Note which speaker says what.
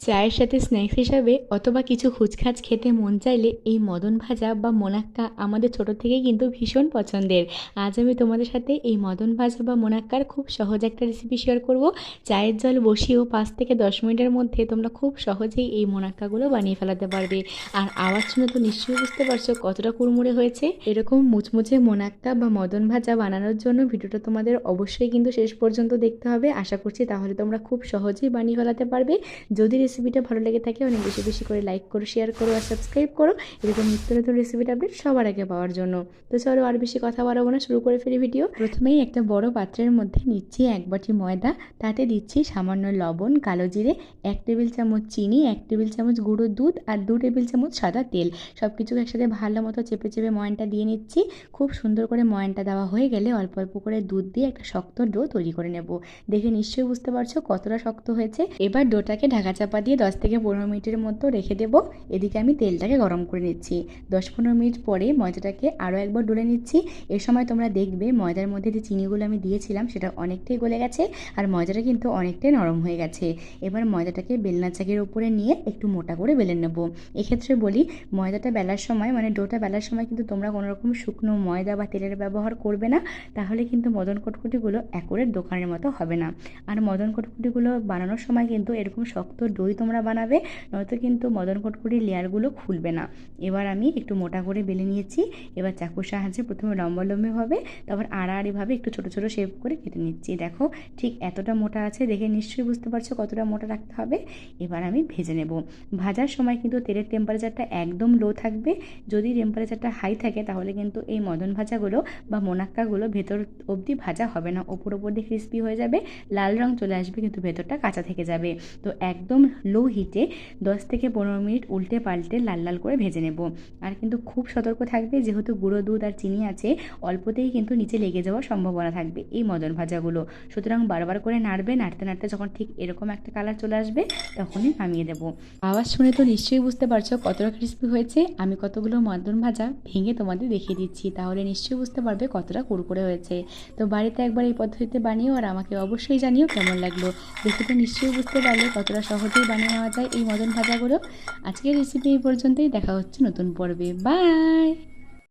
Speaker 1: চায়ের সাথে স্ন্যাক্স হিসাবে অথবা কিছু খুচখাচ খেতে মন চাইলে এই মদন ভাজা বা মোনাক্কা আমাদের ছোটো থেকেই কিন্তু ভীষণ পছন্দের। আজ আমি তোমাদের সাথে এই মদন ভাজা বা মোনাক্কার খুব সহজ একটা রেসিপি শেয়ার করব। চায়ের জল বসিয়েও পাঁচ থেকে দশ মিনিটের মধ্যে তোমরা খুব সহজেই এই মোনাক্কাগুলো বানিয়ে ফেলাতে পারবে। আর আওয়াজ শুনে তো নিশ্চয়ই বুঝতে পারছ কতটা কুড়মুড়ে হয়েছে। এরকম মুচমুচে মোনাক্কা বা মদন ভাজা বানানোর জন্য ভিডিওটা তোমাদের অবশ্যই কিন্তু শেষ পর্যন্ত দেখতে হবে। আশা করছি তাহলে তোমরা খুব সহজেই বানিয়ে ফেলাতে পারবে। যদি রেসিপিটা ভালো লেগে থাকে, অনেক বেশি বেশি করে লাইক করো শেয়ার করো আর সাবস্ক্রাইব করো। এরকম নিত্য নতুন রেসিপিটা আপডেট সবার আগে পাওয়ার জন্য। তো চলো আর বেশি কথা বাড়াবো না, শুরু করে ফেলি ভিডিও প্রথমেই একটা বড় পাত্রের মধ্যে নিচ্ছি এক বাটি ময়দা। তাতে দিচ্ছি সামান্য লবণ, কালো জিরে, এক টেবিল চামচ চিনি, এক টেবিল চামচ গুঁড়ো দুধ আর দু টেবিল চামচ সাদা তেল। সব কিছু একসাথে ভালো মতো চেপে চেপে ময়নটা দিয়ে নিচ্ছি। খুব সুন্দর করে ময়নটা দেওয়া হয়ে গেলে অল্প অল্প করে দুধ দিয়ে একটা শক্ত ডো তৈরি করে নেব। দেখে নিশ্চয়ই বুঝতে পারছ কতটা শক্ত হয়েছে। এবার ডোটাকে ঢাকা দিয়ে দশ থেকে পনেরো মিনিটের মতো রেখে দেব। এদিকে আমি তেলটাকে গরম করে নিচ্ছি। দশ পনেরো মিনিট পরে ময়দাটাকে আরও একবার ডলে নিচ্ছি। এ সময় তোমরা দেখবে ময়দার মধ্যে যে চিনিগুলো আমি দিয়েছিলাম সেটা অনেকটাই গলে গেছে আর ময়দাটা কিন্তু অনেকটাই নরম হয়ে গেছে। এবার ময়দাটাকে বেলনা চাকের উপরে নিয়ে একটু মোটা করে বেলে নেব। এক্ষেত্রে বলি ময়দাটা বেলার সময় মানে ডোটা বেলার সময় কিন্তু তোমরা কোনো রকম শুকনো ময়দা বা তেলের ব্যবহার করবে না। তাহলে কিন্তু মদন কটকুটিগুলো একরের দোকানের মতো হবে না। আর মদন কটকুটিগুলো বানানোর সময় কিন্তু এরকম শক্ত দই তোমরা বানাবে, নয়তো কিন্তু মদন কটকুটির লেয়ারগুলো খুলবে না। এবার আমি একটু মোটা করে বেলে নিয়েছি, এবার চাকুর সাহায্যে প্রথমে লম্বালম্বিভাবে তারপর আড়াআড়িভাবে একটু ছোটো ছোটো শেপ করে কেটে নিচ্ছি। দেখো, ঠিক এতটা মোটা আছে দেখে নিশ্চয়ই বুঝতে পারছ কতটা মোটা রাখতে হবে। এবার আমি ভেজে নেব। ভাজার সময় কিন্তু তেলের টেম্পারেচারটা একদম লো থাকবে। যদি টেম্পারেচারটা হাই থাকে, তাহলে কিন্তু এই মদন ভাজাগুলো বা মোনাক্কাগুলো ভেতর অবধি ভাজা হবে না। ওপর ওপর দিয়ে ক্রিস্পি হয়ে যাবে, লাল রং চলে আসবে, কিন্তু ভেতরটা কাঁচা থেকে যাবে। তো একদম লো হিটে দশ থেকে পনেরো মিনিট উল্টে পাল্টে লাল লাল করে ভেজে নেব। আর কিন্তু খুব সতর্ক থাকবে, যেহেতু গুঁড়ো দুধ আর চিনি আছে, অল্পতেই কিন্তু নিচে লেগে যাওয়ার সম্ভাবনা থাকবে এই মদন ভাজাগুলো। সুতরাং বারবার করে নাড়বে, নাড়তে নাড়তে যখন ঠিক এরকম একটা কালার চলে আসবে, তখনই নামিয়ে দেবো। আওয়াজ শুনে তো নিশ্চয়ই বুঝতে পারছ কতটা ক্রিস্পি হয়েছে। আমি কতগুলো মদন ভাজা ভেঙে তোমাদের দেখিয়ে দিচ্ছি, তাহলে নিশ্চয়ই বুঝতে পারবে কতটা কুরকুরে হয়েছে। তো বাড়িতে একবার এই পদ্ধতিতে বানিও আর আমাকে অবশ্যই জানিও কেমন লাগল। দেখে তো নিশ্চয়ই বুঝতে পারলে কতটা সহজেই বানিয়ে নেওয়া যায় এই মদন ভাজাগুলো। আজকের রেসিপি এই পর্যন্তই। দেখা হচ্ছে নতুন পর্বে। বাই